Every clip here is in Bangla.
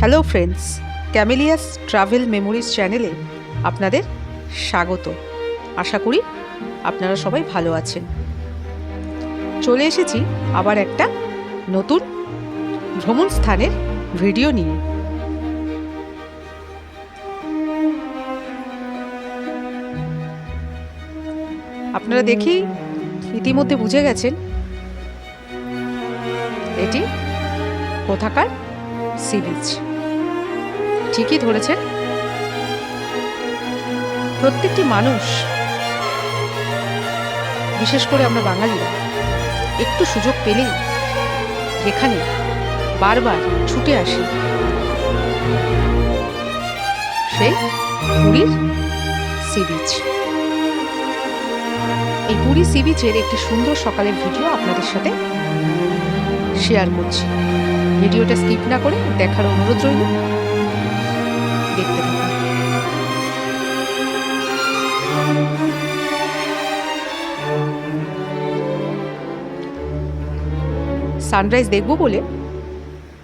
Hello friends Camellia's travel memories চ্যানেলে আপনাদের স্বাগত। আশা করি আপনারা সবাই ভালো আছেন। চলে এসেছি আবার একটা নতুন ভ্রমণ স্থানের ভিডিও নিয়ে। আপনারা দেখেই ইতিমধ্যে বুঝে গেছেন এটি কোথাকার সি বিচ। ঠিকই ধরেছেন প্রত্যেকটি মানুষ, বিশেষ করে আমরা বাঙালিরা একটু সুযোগ পেলেই যেখানে বারবার ছুটে আসি। সেই পুরীর সি বিচ এই পুরী সি বিচের একটি সুন্দর সকালের ভিডিও আপনাদের সাথে শেয়ার করছি। ভিডিওটা স্কিপ না করে দেখার অনুরোধ রইল। দেখতে থাকুন। সানরাইজ দেখব বলে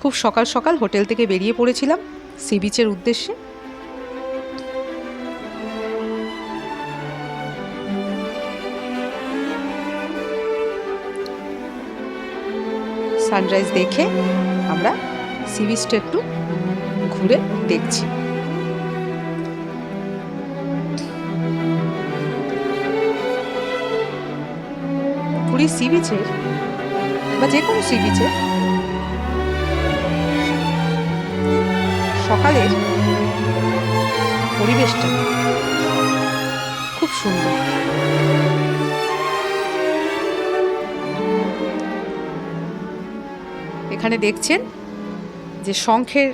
খুব সকাল সকাল হোটেল থেকে বেরিয়ে পড়েছিলাম, সি বিচের উদ্দেশ্যে। সানরাইজ দেখে আমরা সি বিচটা একটু ঘুরে দেখছি। পুরী সি বিচের বা যে কোনো সি বিচের সকালের পরিবেশটা খুব সুন্দর। এখানে দেখছেন যে শঙ্খের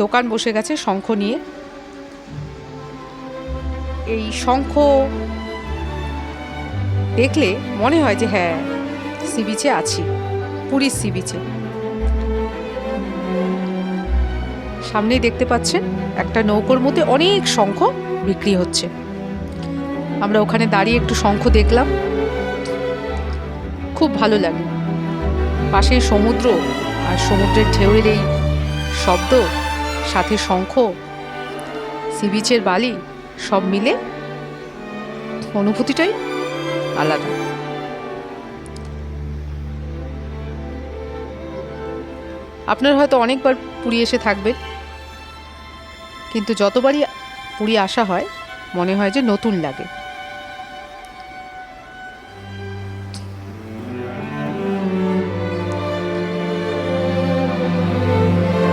দোকান বসে গেছে শঙ্খ নিয়ে। এই শঙ্খ দেখলে মনে হয় যে হ্যাঁ সি বিচে আছি, পুরীর সি বিচে। সামনেই দেখতে পাচ্ছেন, একটা নৌকোর মধ্যে অনেক শঙ্খ বিক্রি হচ্ছে। আমরা ওখানে দাঁড়িয়ে একটু শঙ্খ দেখলাম। খুব ভালো লাগে। পাশেই সমুদ্র আর সমুদ্রের ঢেউয়ের এই শব্দ, সাথে শঙ্খ, সি বিচের বালি, সব মিলে অনুভূতিটাই আলাদা। আপনার হয়তো অনেকবার পুরী এসে থাকবেন কিন্তু যতবারই পুরী আসা হয়, মনে হয় যে নতুন লাগে।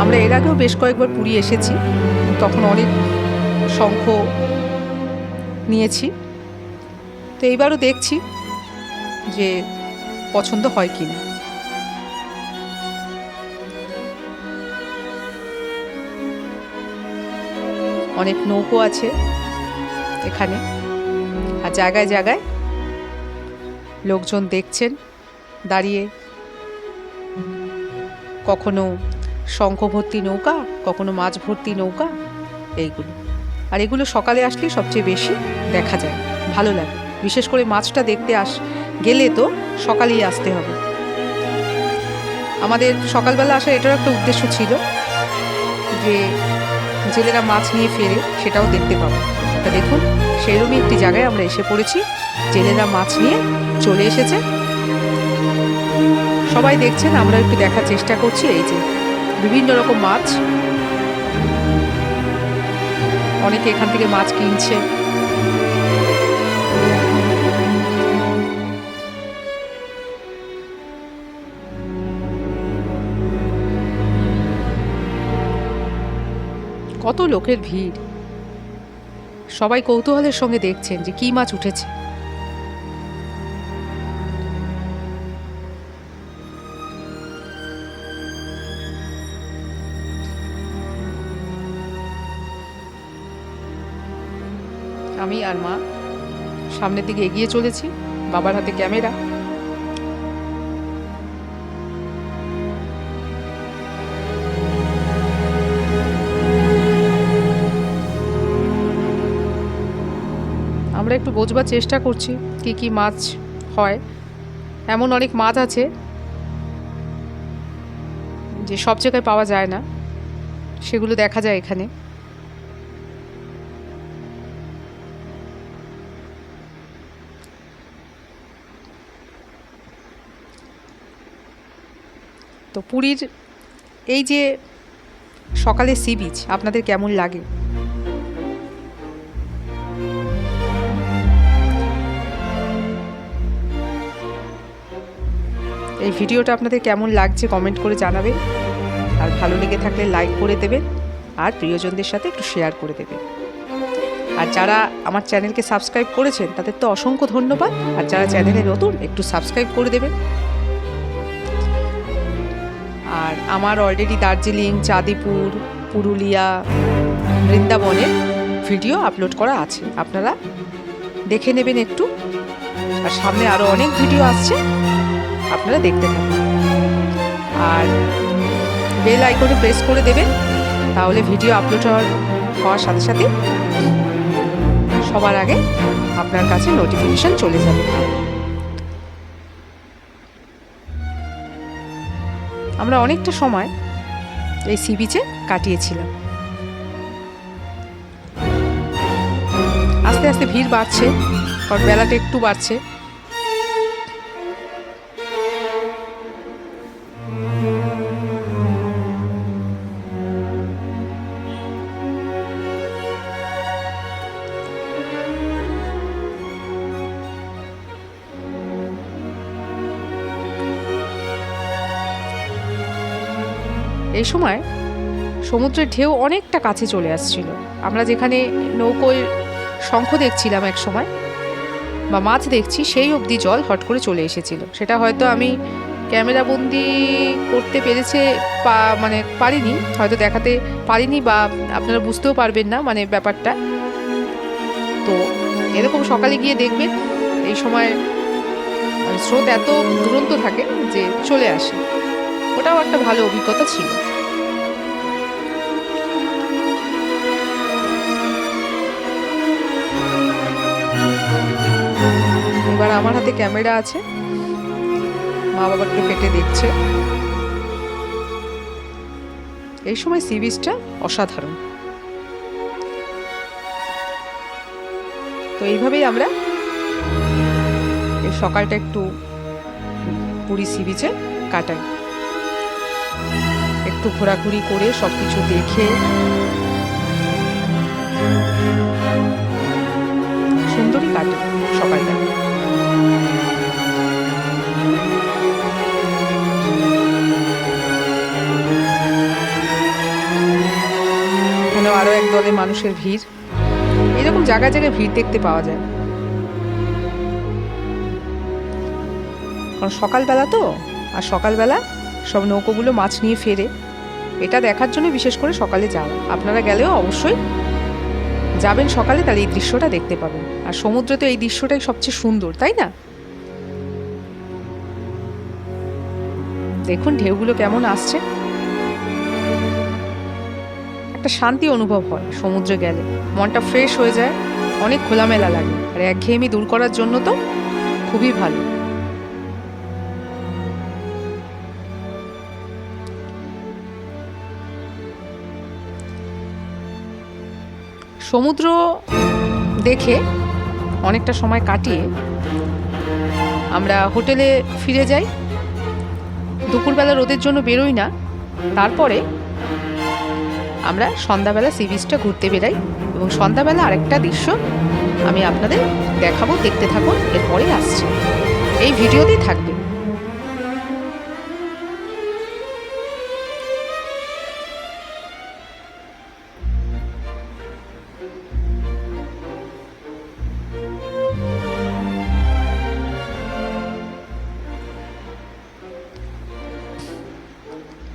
আমরা এর আগেও বেশ কয়েকবার পুরী এসেছি, তখন অনেক শঙ্খ নিয়েছি। তো এইবারও দেখছি যে পছন্দ হয় কি না অনেক নৌকো আছে এখানে আর জায়গায় জায়গায় লোকজন দেখছেন দাঁড়িয়ে। কখনো শঙ্খ ভর্তি নৌকা, কখনো মাছ ভর্তি নৌকা, এইগুলো। আর এগুলো সকালে আসলেই সবচেয়ে বেশি দেখা যায়, ভালো লাগে। বিশেষ করে মাছটা দেখতে আস, গেলে তো সকালেই আসতে হবে। আমাদের সকালবেলা আসার এটারও একটা উদ্দেশ্য ছিল যে জেলেরা মাছ নিয়ে ফেরে সেটাও দেখতে পাবো। তা দেখুন, সেরকমই একটি জায়গায় আমরা এসে পড়েছি, জেলেরা মাছ নিয়ে চলে এসেছে। সবাই দেখছেন আমরা একটু দেখার চেষ্টা করছি, এই যে বিভিন্ন রকম মাছ। অনেকে এখান থেকে মাছ কিনছে। কত লোকের ভিড়। সবাই কৌতূহলের সঙ্গে দেখছেন যে কি মাছ উঠেছে। আমি আর মা সামনের দিকে এগিয়ে চলেছি, বাবার হাতে ক্যামেরা। বোঝবার চেষ্টা করছি কি কি মাছ হয়। এমন অনেক মাছ আছে যে সব জায়গায় পাওয়া যায় না। সেগুলো দেখা যায় এখানে। তো পুরীর এই যে সকালে সি বিচ আপনাদের কেমন লাগে? এই ভিডিওটা আপনাদের কেমন লাগছে কমেন্ট করে জানাবেন। আর ভালো লেগে থাকলে লাইক করে দেবেন আর প্রিয়জনদের সাথে একটু শেয়ার করে দেবেন। আর যারা আমার চ্যানেলকে সাবস্ক্রাইব করেছেন, তাদের তো অসংখ্য ধন্যবাদ। আর যারা চ্যানেলে নতুন, একটু সাবস্ক্রাইব করে দেবেন। আর আমার অলরেডি দার্জিলিং, চাঁদিপুর, পুরুলিয়া, বৃন্দাবনের ভিডিও আপলোড করা আছে। আপনারা দেখে নেবেন একটু। আর সামনে আরও অনেক ভিডিও আসছে। আপনারা দেখতে থাকুন। আর বেল আইকনে প্রেস করে দেবেন, তাহলে ভিডিও আপলোড হওয়ার হওয়ার সাথে সাথে সবার আগে আপনার কাছে নোটিফিকেশান চলে যাবে। আমরা অনেকটা সময় এই সি বিচে কাটিয়েছিলাম। আস্তে আস্তে ভিড় বাড়ছে, কারণ বেলাটা একটু বাড়ছে। এই সময় সমুদ্রের ঢেউ অনেকটা কাছে চলে আসছিল। আমরা যেখানে নৌকোয় শঙ্খ দেখছিলাম এক সময় বা মাছ দেখছি, সেই অবধি জল হট করে চলে এসেছিল। সেটা হয়তো আমি ক্যামেরা বন্দি করতে পেরেছে পা মানে পারিনি, হয়তো দেখাতে পারিনি বা আপনারা বুঝতেও পারবেন না মানে ব্যাপারটা। তো এরকম সকালে গিয়ে দেখবেন এই সময় মানে স্রোত এত দুরন্ত থাকে যে চলে আসে। ওটাও একটা ভালো অভিজ্ঞতা ছিল। এবার আমার হাতে ক্যামেরা আছে। মা বাবাকে পেটে দেখছে এই সময় সি বিচটা অসাধারণ। তো এইভাবেই আমরা এই সকালটা একটু পুরী সি বিচে কাটাই। একটু ঘোরাঘুরি করে সব কিছু দেখে। সুন্দরই কাটে সকালটা। মানুষের ভিড়। এরকম জায়গায় জায়গায় ভিড় দেখতে পাওয়া যায়। কারণ সকালবেলা তো, আর সকালবেলা সব নৌকোগুলো মাছ নিয়ে ফেরে। এটা দেখার জন্য বিশেষ করে সকালে যাওয়া। আপনারা গেলেও অবশ্যই যাবেন সকালে, তাহলে এই দৃশ্যটা দেখতে পাবেন। আর সমুদ্রে তো এই দৃশ্যটাই সবচেয়ে সুন্দর, তাই না? দেখুন, ঢেউগুলো কেমন আসছে। একটা শান্তি অনুভব হয় সমুদ্রে গেলে। মনটা ফ্রেশ হয়ে যায়, অনেক খোলামেলা লাগে। আর একঘেয়েমি দূর করার জন্য তো খুবই ভালো। সমুদ্র দেখে অনেকটা সময় কাটিয়ে আমরা হোটেলে ফিরে যাই। দুপুরবেলা রোদের জন্য বেরোই না। তারপরে আমরা সন্ধ্যাবেলা সি বিচটা ঘুরতে বেরাই এবং সন্ধ্যাবেলা আরেকটা দৃশ্য আমি আপনাদের দেখাবো, দেখতে থাকুন, এরপরে আসছে। এই ভিডিওতেই থাকবে।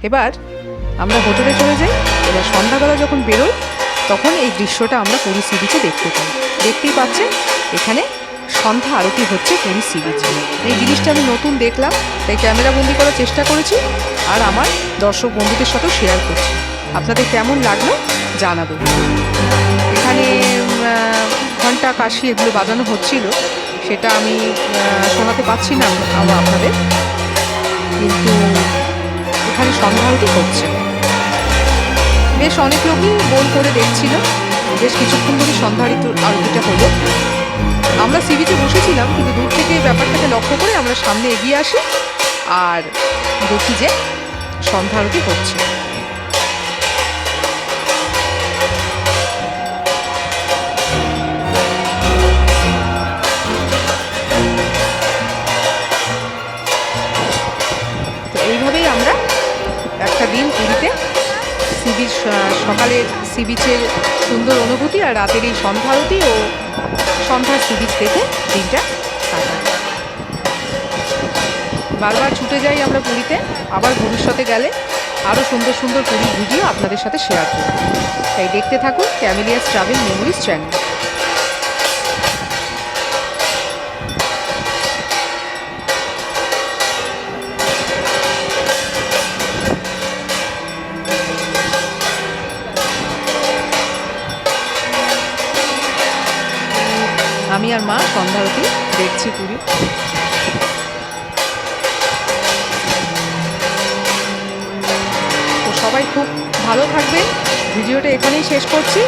এবার আমরা হোটেলে চলে যাই, এবার সন্ধ্যাবেলা যখন বেরোই, তখন এই দৃশ্যটা আমরা পুরী সি বিচে দেখতে পাই। দেখতেই পাচ্ছেন, এখানে সন্ধ্যা আরতি হচ্ছে পুরী সি বিচে এই জিনিসটা আমি নতুন দেখলাম, তাই ক্যামেরা বন্দি করার চেষ্টা করেছি, আর আমার দর্শক বন্ধুদের সাথেও শেয়ার করছি। আপনাদের কেমন লাগল জানাবেন এখানে ঘণ্টা কাশি এগুলো বাজানো হচ্ছিল, সেটা আমি শোনাতে পারছি না আপনাদের। কিন্তু এখানে সন্ধ্যা আরতি হচ্ছে। বেশ অনেক লোকই বোন করে দেখছিল। বেশ কিছুক্ষণ ধরে সন্ধ্যারিত আরতিটা হলো। আমরা সিভিতে বসেছিলাম, কিন্তু দূর থেকে ব্যাপারটাকে লক্ষ্য করে আমরা সামনে এগিয়ে আসি। আর দেখি যে সন্ধ্যা আরতি হচ্ছে। সি বিচের সুন্দর অনুভূতি আর রাতের এই সন্ধ্যা আরতি ও সন্ধ্যার সি বিচ দেখে দিনটা কাটাই। বারবার ছুটে যাই আমরা পুরীতে, আবার ভবিষ্যতে গেলে আরও সুন্দর সুন্দর পুরীর ভিডিও আপনাদের সাথে শেয়ার করব। তাই দেখতে থাকুন ক্যামিলিয়াস ট্রাভেল মেমোরিজ চ্যানেল আর মা সন্ধ্যারতি দেখছি পুরী। তো সবাই খুব ভালো থাকবেন। ভিডিওটা এখানেই শেষ করছি।